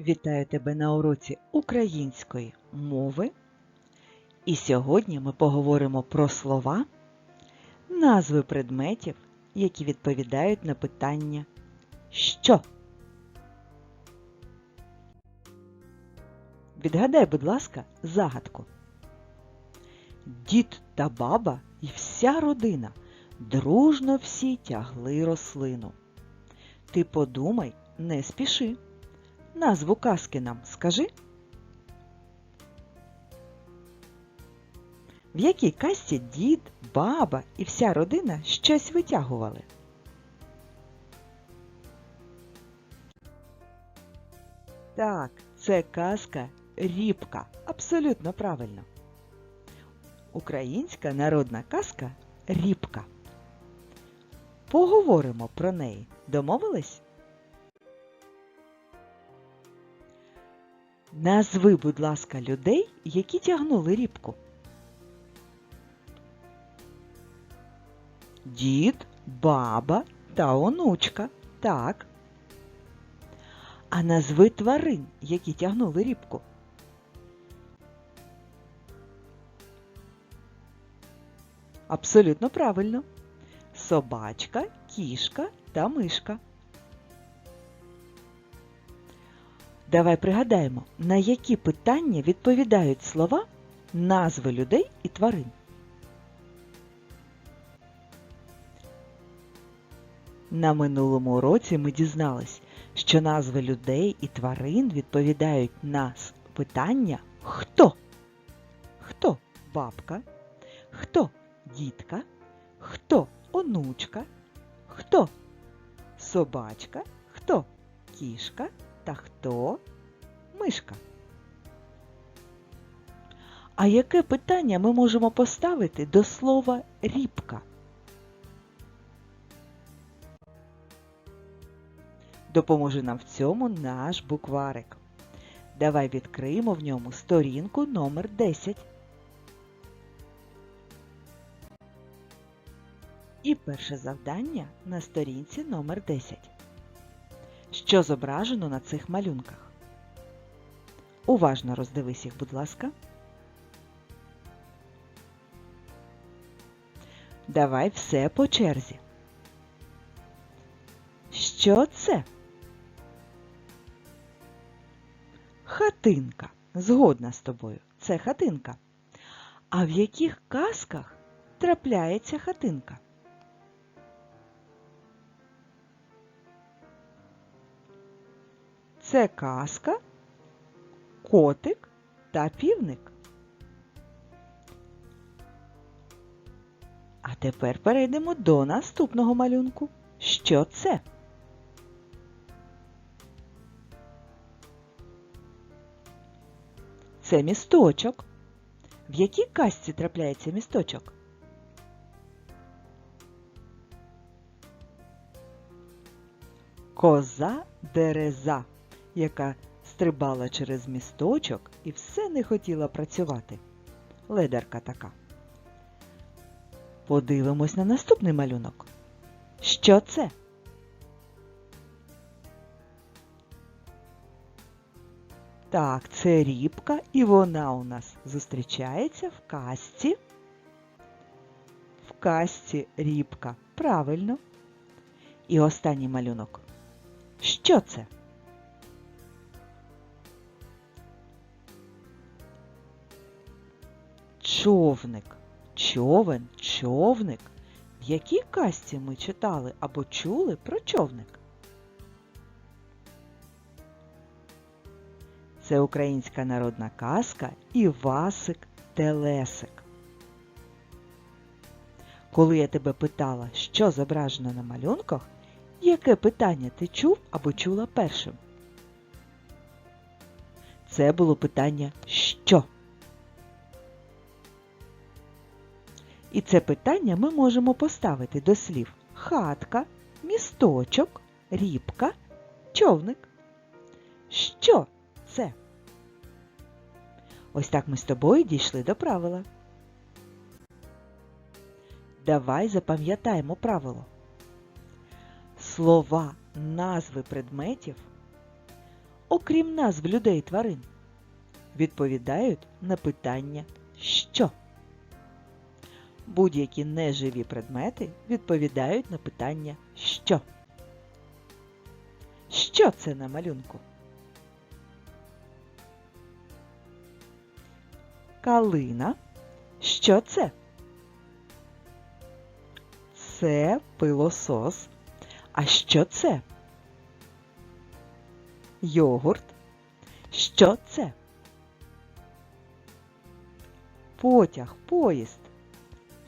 Вітаю тебе на уроці української мови. І сьогодні ми поговоримо про слова, назви предметів, які відповідають на питання що. Відгадай, будь ласка, загадку. Дід та баба і вся родина дружно всі тягли рослину. Ти подумай, не спіши. Назву казки нам скажи. В якій казці дід, баба і вся родина щось витягували? Так, це казка Рібка. Абсолютно правильно. Українська народна казка Рібка. Поговоримо про неї. Домовились? Назви, будь ласка, людей, які тягнули рібку. Дід, баба та онучка. Так. А назви тварин, які тягнули рібку. Абсолютно правильно. Собачка, кішка та мишка. Давай пригадаємо, на які питання відповідають слова, назви людей і тварин. На минулому уроці ми дізнались, що назви людей і тварин відповідають на питання хто? Хто бабка? Хто дітка? Хто онучка? Хто собачка? Хто кішка? Та хто мишка? А яке питання ми можемо поставити до слова рібка? Допоможе нам в цьому наш букварик. Давай відкриємо в ньому сторінку номер 10. І перше завдання на сторінці номер 10. Що зображено на цих малюнках? Уважно роздивись їх, будь ласка. Давай все по черзі. Що це? Хатинка. Згодна з тобою. Це хатинка. А в яких казках трапляється хатинка? Це казка, котик та півник. А тепер перейдемо до наступного малюнку. Що це? Це місточок. В якій казці трапляється місточок? Коза дереза, яка стрибала через місточок і все не хотіла працювати. Ледарка така. Подивимось на наступний малюнок. Що це? Так, це рібка, і вона у нас зустрічається в казці. В казці рібка. Правильно. І останній малюнок. Що це? Човник. Човен, човник. В якій казці ми читали або чули про човник? Це українська народна казка Івасик Телесик. Коли я тебе питала, що зображено на малюнках, яке питання ти чув або чула першим? Це було питання І це питання ми можемо поставити до слів хатка, місточок, рібка, човник. Що це? Ось так ми з тобою дійшли до правила. Давай запам'ятаємо правило. Слова, назви предметів окрім назв людей тварин? Відповідають на питання що. Будь-які неживі предмети відповідають на питання що. Що це на малюнку? Калина. Що це? Це пилосос. А що це? Йогурт. Що це? Потяг, поїзд.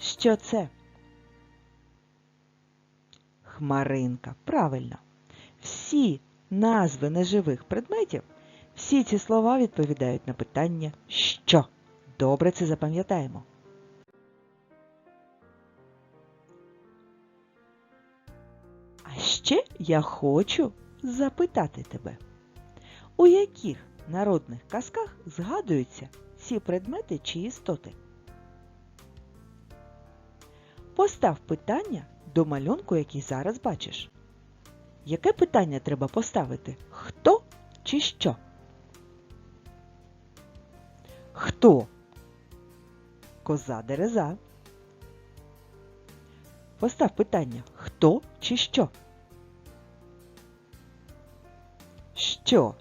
Що це? Хмаринка. Правильно. Всі назви неживих предметів, всі ці слова відповідають на питання що. Добре це запам'ятаємо. А ще я хочу запитати тебе, у яких народних казках згадуються ці предмети чи істоти? Постав питання до малюнку, який зараз бачиш. Яке питання треба поставити? Хто чи що? Хто? Коза дереза. Постав питання хто чи що? Що?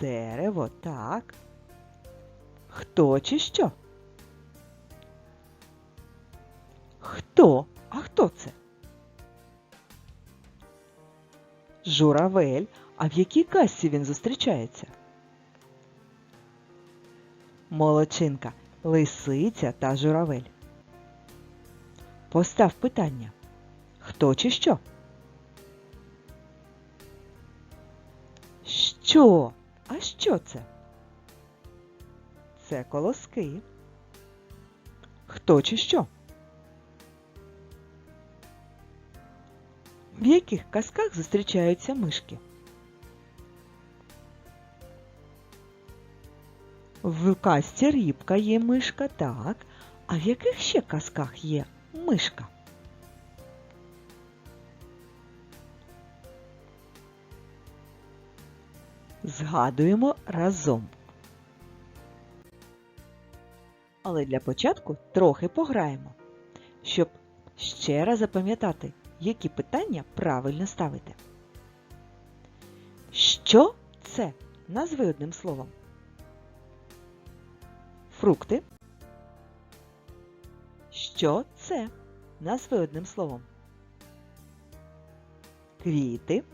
Дерево, так. Хто чи що? Хто? А хто це? Журавель. А в якій касці він зустрічається? Молодчинка, лисиця та журавель. Постав питання. Хто чи що? Що? А що це? Це колоски. Хто чи що? В яких казках зустрічаються мишки? В казці рібка є мишка, так. А в яких ще казках є мишка? Згадуємо разом. Але для початку трохи пограємо, щоб ще раз запам'ятати, які питання правильно ставити. Що це? Назви одним словом. Фрукти. Що це? Назви одним словом. Квіти.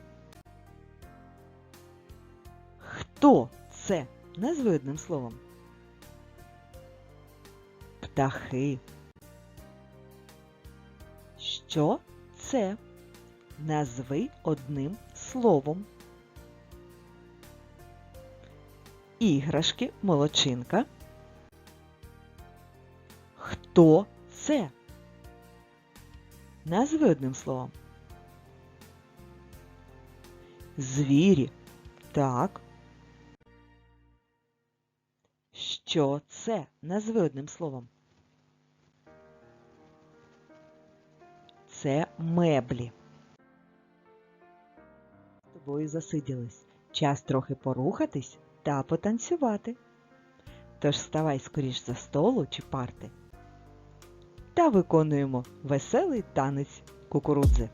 Хто це? Назви одним словом. Птахи. Що це? Назви одним словом. Іграшки, молочинка. Хто це? Назви одним словом. Звірі. Так. Що це? Назви одним словом. Це меблі. З тобою засиділись. Час трохи порухатись та потанцювати. Тож вставай скоріш за столу чи парти та виконуємо веселий танець кукурудзи.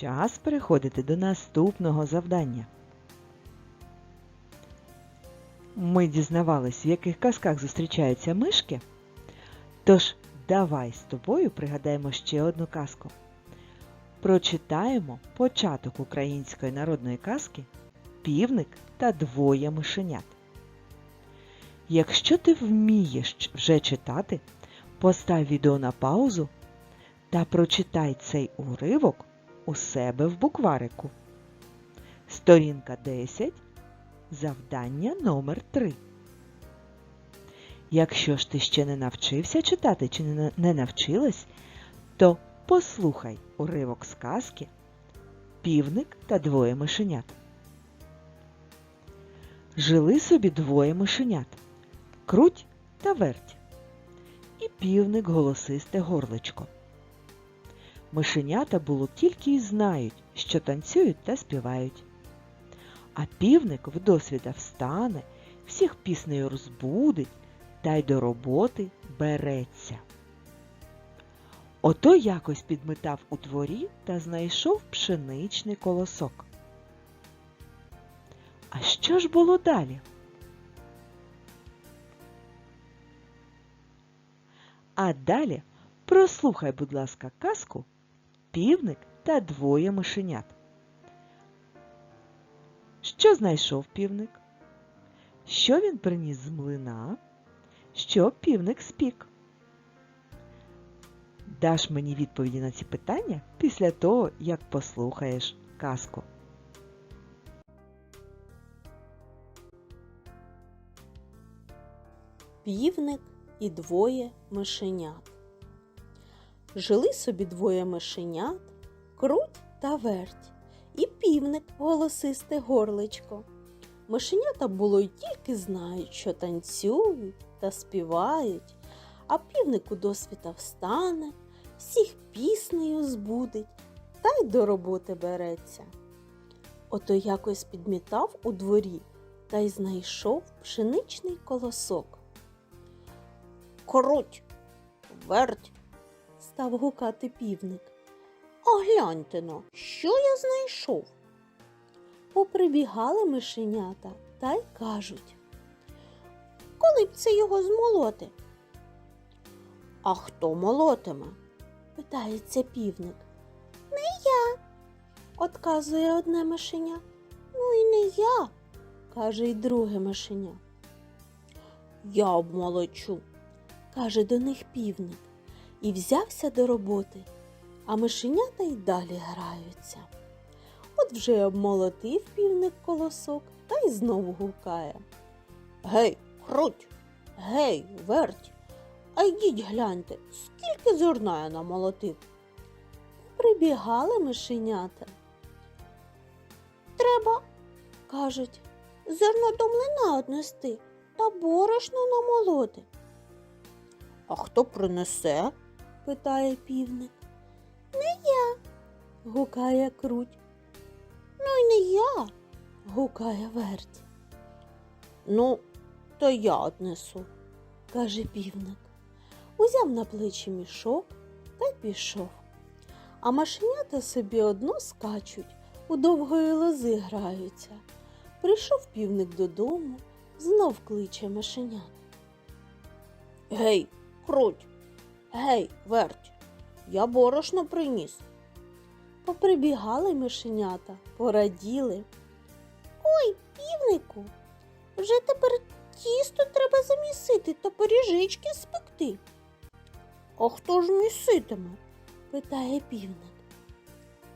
Час переходити до наступного завдання. Ми дізнавались, в яких казках зустрічаються мишки. Тож давай з тобою пригадаємо ще одну казку. Прочитаємо початок української народної казки Півник та двоє мишенят. Якщо ти вмієш вже читати, постав відео на паузу та прочитай цей уривок у себе в букварику. Сторінка 10, завдання номер 3. Якщо ж ти ще не навчився читати чи не навчилась, то послухай уривок сказки Півник та двоє мишенят. Жили собі двоє мишенят круть та верть. І півник голосисте горличко. Мишенята було тільки й знають, що танцюють та співають. А півник вдосвіта встане, всіх піснею розбудить та й до роботи береться. Ото якось підметав у дворі та знайшов пшеничний колосок. А що ж було далі? А далі прослухай, будь ласка, казку Півник та двоє мишенят. Що знайшов півник? Що він приніс з млина? Що півник спік? Даш мені відповіді на ці питання після того, як послухаєш казку. Півник і двоє мишенят. Жили собі двоє мишенят, круть та верть, і півник голосисте горличко. Мишенята було й тільки знають, що танцюють та співають, а півник у досвіта встане, всіх піснею збудить та й до роботи береться. Ото якось підмітав у дворі та й знайшов пшеничний колосок. Круть, верть, став гукати півник. А гляньте но, що я знайшов? Поприбігали мишенята та й кажуть. Коли б це його змолоти? А хто молотиме? питається півник. Не я, отказує одне мишеня. Ну і не я, каже й друге мишеня. Я обмолочу, каже до них півник, і взявся до роботи, а мишенята й далі граються. От вже обмолотив півник колосок та й знову гукає. Гей, круть, гей, верть, а йдіть гляньте, скільки зерна я намолотив. Прибігали мишенята. Треба, кажуть, зерно до млина однести та борошно намолоти. А хто принесе? Питає півник. Не я, гукає круть. Ну й не я, гукає верть. Ну, то я однесу, каже півник. Узяв на плечі мішок та й пішов. А машенята собі одно скачуть, у довгої лози граються. Прийшов півник додому, знов кличе машенят. Гей, круть, гей, верть, я борошно приніс. Поприбігали мишенята, пораділи. Ой, півнику, вже тепер тісто треба замісити та пиріжечки спекти. А хто ж міситиме? питає півник.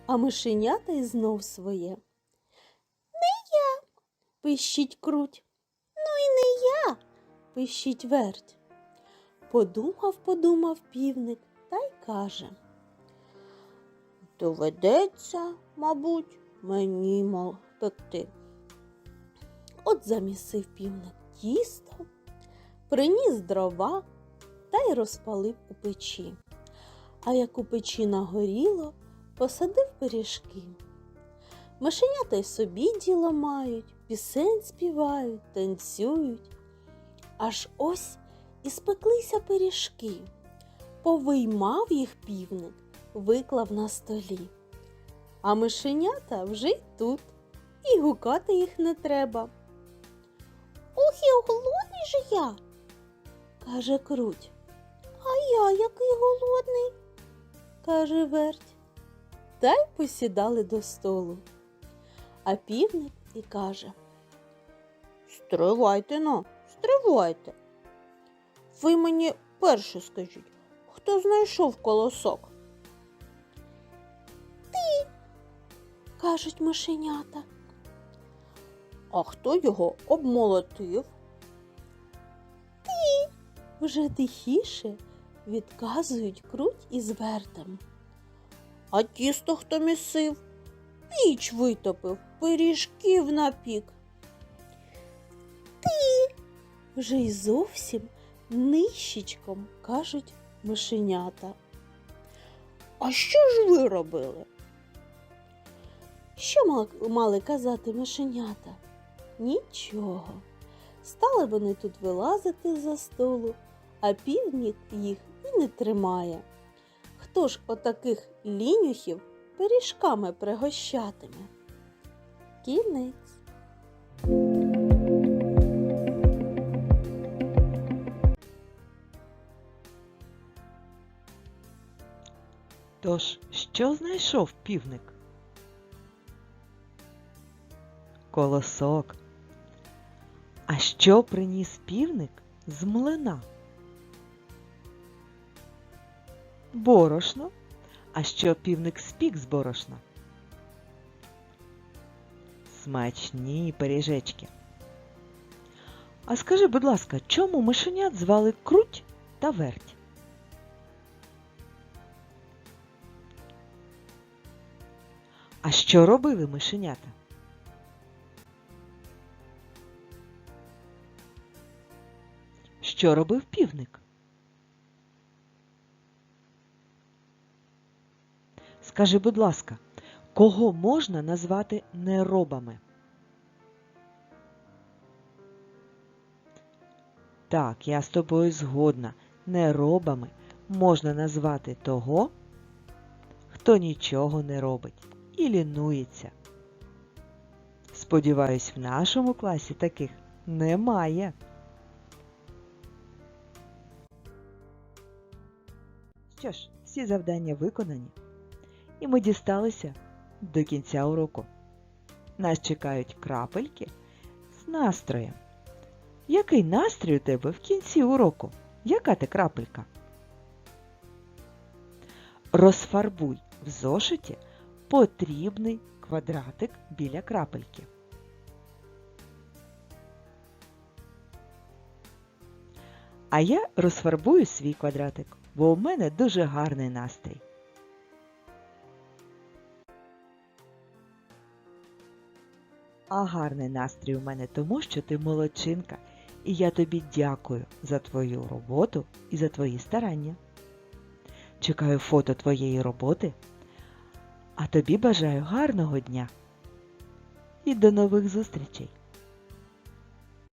А мишенята й знов своє. Не я, пищить круть. Ну і не я, пищить верть. Подумав, подумав півник та й каже. Доведеться, мабуть, мені пекти. От замісив півник тісто, приніс дрова та й розпалив у печі. А як у печі нагоріло, посадив пиріжки. Мишенята й собі діло мають, пісень співають, танцюють. Аж ось і спеклися пиріжки. Повиймав їх півник, виклав на столі. а мишенята вже й тут, і гукати їх не треба. Ох, і голодний же я, каже круть. А я який голодний, каже верть. Та й посідали до столу. А півник і каже Стривайте но, стривайте. Ви мені перше скажіть, хто знайшов колосок? Ти, кажуть мишенята. А хто його обмолотив? Ти. Вже тихіше відказують круть із вертем. А тісто хто місив? Піч витопив, пиріжків напік. Ти. Вже й зовсім нищечком кажуть мишенята. А що ж ви робили? Що мали казати мишенята? Нічого. Стали вони тут вилазити за столу, а півник їх і не тримає. Хто ж отаких лінюхів пиріжками пригощатиме? Кінець. Тож, що знайшов півник? Колосок. А що приніс півник з млина? Борошно. А що півник спік з борошна? Смачні пиріжечки. А скажи, будь ласка, чому мишенят звали круть та верть? А що робили мишенята? Що робив півник? Скажи, будь ласка, кого можна назвати неробами? Так, я з тобою згодна. Неробами можна назвати того, хто нічого не робить і лінується. Сподіваюсь, в нашому класі таких немає. Що ж, всі завдання виконані, і ми дісталися до кінця уроку. Нас чекають крапельки з настроєм. Який настрій у тебе в кінці уроку? Яка ти крапелька? Розфарбуй в зошиті потрібний квадратик біля крапельки. А я розфарбую свій квадратик, бо у мене дуже гарний настрій. А гарний настрій у мене тому, що ти молодчинка, і я тобі дякую за твою роботу і за твої старання. Чекаю фото твоєї роботи а тобі бажаю гарного дня і до нових зустрічей!